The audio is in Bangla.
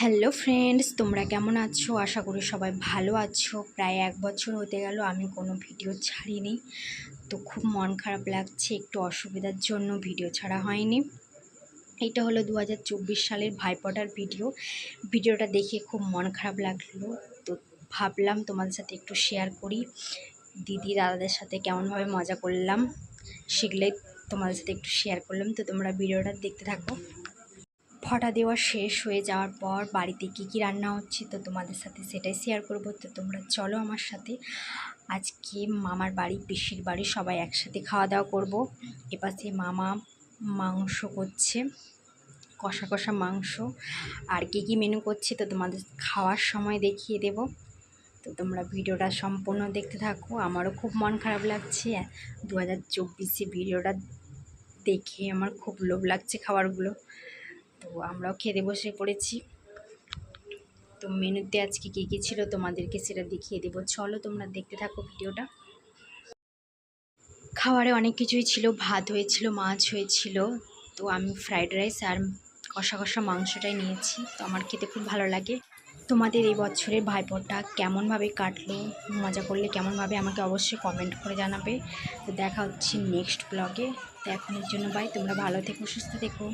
হ্যালো ফ্রেন্ডস, তোমরা কেমন আছো? আশা করি সবাই ভালো আছো। প্রায় এক বছর হতে গেল, আমি কোনো ভিডিও ছাড়িনি। তো খুব মন খারাপ লাগছে, একটু অসুবিধার জন্য ভিডিও ছাড়া হয়নি। এটা হলো দু হাজার চব্বিশ সালের ভাইপটার ভিডিও। ভিডিওটা দেখে খুব মন খারাপ লাগল। তো ভাবলাম তোমাদের সাথে একটু শেয়ার করি। দিদি দাদাদের সাথে কেমনভাবে মজা করলাম, সেগুলোই তোমাদের সাথে একটু শেয়ার করলাম। তো তোমরা ভিডিওটা দেখতে থাকো। ফটা দেওয়া শেষ হয়ে যাওয়ার পর বাড়িতে কী কী রান্না হচ্ছে তো তোমাদের সাথে সেটাই শেয়ার করব। তো তোমরা চলো আমার সাথে। আজকে মামার বাড়ি, পিসির বাড়ি, সবাই একসাথে খাওয়া দাওয়া করব। এপাশে মামা মাংস করছে, কষা কষা মাংস। আর কী কী মেনু করছে তো তোমাদের খাওয়ার সময় দেখিয়ে দেব। তো তোমরা ভিডিওটা সম্পূর্ণ দেখতে থাকো। আমারও খুব মন খারাপ লাগছে। দু হাজার চব্বিশে ভিডিওটা দেখে আমার খুব লোভ লাগছে খাবারগুলো। তো আমরাও খেতে বসে পড়েছি। তো মেনুতে আজকে কী কী ছিল তোমাদেরকে সেটা দেখিয়ে দেবো। চলো তোমরা দেখতে থাকো ভিডিওটা। খাবারে অনেক কিছুই ছিল। ভাত হয়েছিল, মাছ হয়েছিল। তো আমি ফ্রাইড রাইস আর কষা কষা মাংসটাই নিয়েছি। তো আমার খেতে খুব ভালো লাগে। তোমাদের এই বছরের ভাইপোটা কেমনভাবে কাটলো? মজা করলে কেমনভাবে? আমাকে অবশ্যই কমেন্ট করে জানাবে। তো দেখা হচ্ছে নেক্সট ব্লগে তো এখনের জন্য বাই তোমরা ভালো থেকো, সুস্থ থেকো।